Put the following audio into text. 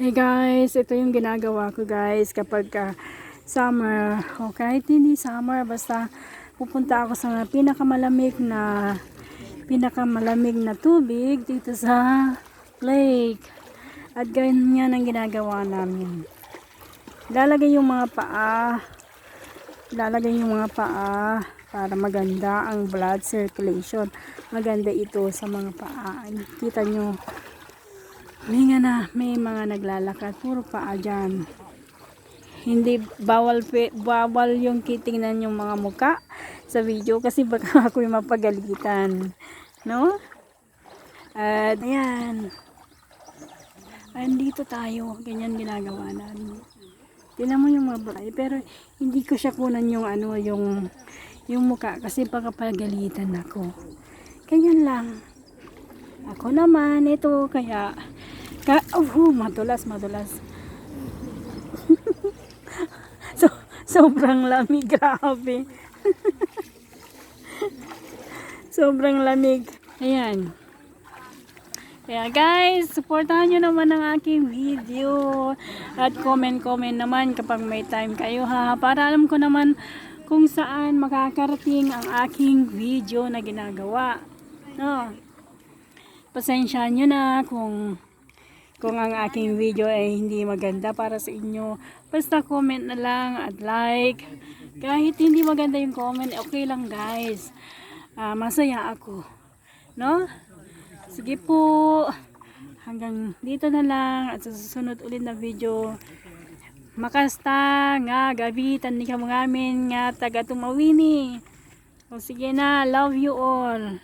Hey guys, ito yung ginagawa ko guys kapag ah, summer o kahit hindi summer basta pupunta ako sa pinakamalamig na pinakamalamig na tubig dito sa lake. At ganyan ang ginagawa namin. Lalagay yung mga paa, lalagay yung mga paa para maganda ang blood circulation. Maganda ito sa mga paa. Kita nyo, may nga na, may mga naglalakad. Puro paa dyan. Hindi bawal, bawal yung kitingnan yung mga muka sa video kasi baka ako yung mapagalitan. No? At ayan. Andito tayo. Ganyan ginagawa namin. Tingnan mo yung mga babae. Pero hindi ko siya kunan yung ano, yung yung muka kasi baka pagalitan ako. Ganyan lang. Ako naman, ito, kaya, ka, oh, madulas, madulas. so, sobrang lamig, grabe. sobrang lamig. Ayan. Kaya guys, supportahan nyo naman ang aking video. At comment-comment naman kapag may time kayo ha. Para alam ko naman kung saan makakarating ang aking video na ginagawa. No. Pasensya nyo na kung kung ang aking video ay hindi maganda para sa inyo. Basta comment na lang at like. Kahit hindi maganda yung comment, okay lang guys. Ah, masaya ako. No? Sige po. Hanggang dito na lang at sa susunod ulit na video. Makasta nga gabitan ni kamo ngamin nga taga tumawini. O sige na, love you all.